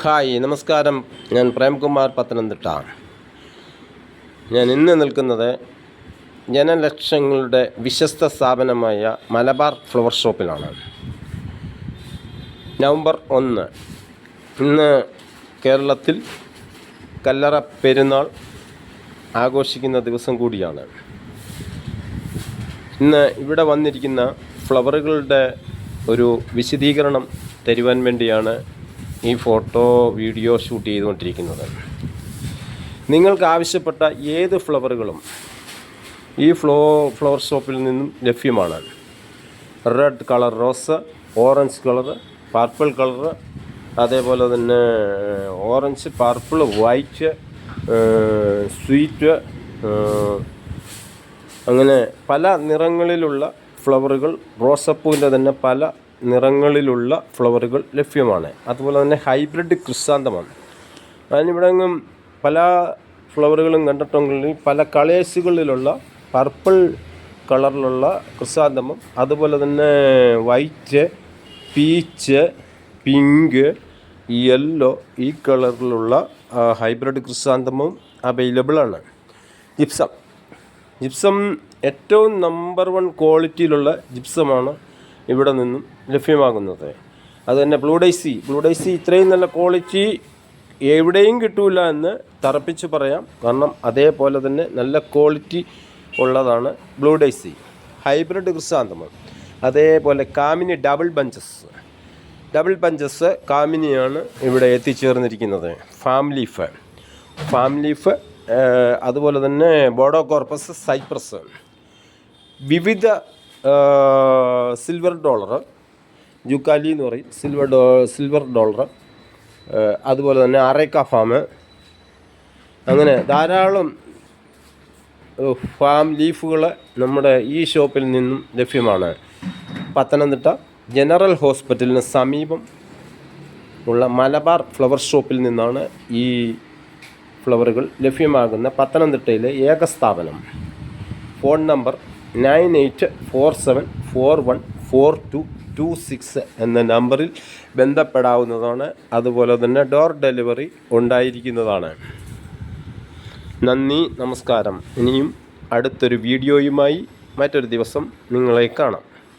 Hi നമസ്കാരം. ഞാൻ പ്രേംകുമാർ പത്തനംതിട്ട. ഞാൻ ഇന്ന് നിൽക്കുന്നത് ജനലക്ഷങ്ങളുടെ വിശ്വസ്ത സ്ഥാപനമായ മലബാർ ഫ്ലവർ ഷോപ്പിലാണ്. നവംബർ ഒന്ന്. ഇന്ന് കേരളത്തിൽ കല്ലറ പെരുന്നാൾ ആഘോഷിക്കുന്ന ദിവസം കൂടിയാണ്. ഇന്ന് ഇവിടെ വന്നിരിക്കുന്ന ഫ്ലവറുകളുടെ ഒരു വിശദീകരണം തരുവാൻ വേണ്ടിയാണ് ഈ ഫോട്ടോ വീഡിയോ ഷൂട്ട് ചെയ്തുകൊണ്ടിരിക്കുന്നത്. നിങ്ങൾക്ക് ആവശ്യപ്പെട്ട ഏത് ഫ്ലവറുകളും ഈ ഫ്ലോ ഫ്ലവർ ഷോപ്പിൽ നിന്നും ലഭ്യമാണ്. Red colour rose orange colour purple colour അതേപോലെ തന്നെ ഓറഞ്ച് പർപ്പിൾ വൈറ്റ് സ്വീറ്റ് അങ്ങനെ പല നിറങ്ങളിലുള്ള ഫ്ലവറുകൾ റോസപ്പൂവിന്റെ തന്നെ പല നിറങ്ങളിലുള്ള ഫ്ലവറുകൾ ലഭ്യമാണ്. അതുപോലെ തന്നെ ഹൈബ്രിഡ് ക്രിസാന്തമാണ്. ഞാനിവിടെങ്ങും പല ഫ്ലവറുകളും കണ്ടിട്ടുണ്ടെങ്കിൽ പല കളേഴ്സുകളിലുള്ള പർപ്പിൾ കളറിലുള്ള ക്രിസാന്തമം അതുപോലെ തന്നെ വൈറ്റ് പീച്ച് പിങ്ക് യെല്ലോ ഈ കളറിലുള്ള ഹൈബ്രിഡ് ക്രിസാന്തമം അവൈലബിൾ ആണ്. ജിപ്സം. ജിപ്സം ഏറ്റവും നമ്പർ വൺ ക്വാളിറ്റിയിലുള്ള ജിപ്സമാണ് ഇവിടെ നിന്നും ലഭ്യമാകുന്നത്. അതുതന്നെ ബ്ലൂഡൈസി ബ്ലൂഡൈസി ഇത്രയും നല്ല ക്വാളിറ്റി എവിടെയും കിട്ടൂല എന്ന് തറപ്പിച്ച് പറയാം. കാരണം അതേപോലെ തന്നെ നല്ല ക്വാളിറ്റി ഉള്ളതാണ് ബ്ലൂഡൈസി ഹൈബ്രിഡ് ക്രിസാന്തമം. അതേപോലെ കാമിനി ഡബിൾ ബഞ്ചസ്. ഡബിൾ ബഞ്ചസ് കാമിനിയാണ് ഇവിടെ എത്തിച്ചേർന്നിരിക്കുന്നത്. Palm leaf. ഫാം ലീഫ് അതുപോലെ തന്നെ ബോഡോ കോർപ്പസ് സൈപ്രസ്. വിവിധ സിൽവർ ഡോളർ ജുക്കാലി എന്ന് പറയും. സിൽവർ ഡോ സിൽവർ ഡോളർ അതുപോലെ തന്നെ അറേക്ക ഫാം അങ്ങനെ ധാരാളം ഫാം ലീഫുകൾ നമ്മുടെ ഈ ഷോപ്പിൽ നിന്നും ലഭ്യമാണ്. പത്തനംതിട്ട ജനറൽ ഹോസ്പിറ്റലിന് സമീപം ഉള്ള മലബാർ ഫ്ലവർ ഷോപ്പിൽ നിന്നാണ് ഈ ഫ്ലവറുകൾ ലഭ്യമാകുന്ന പത്തനംതിട്ടയിലെ ഏക സ്ഥാപനം. Phone number nine eight four seven four one four two two six എന്ന നമ്പറിൽ ബന്ധപ്പെടാവുന്നതാണ്. അതുപോലെ തന്നെ ഡോർ ഡെലിവറി ഉണ്ടായിരിക്കുന്നതാണ്. നന്ദി നമസ്കാരം. ഇനിയും അടുത്തൊരു വീഡിയോയുമായി മറ്റൊരു ദിവസം നിങ്ങളെ കാണാം.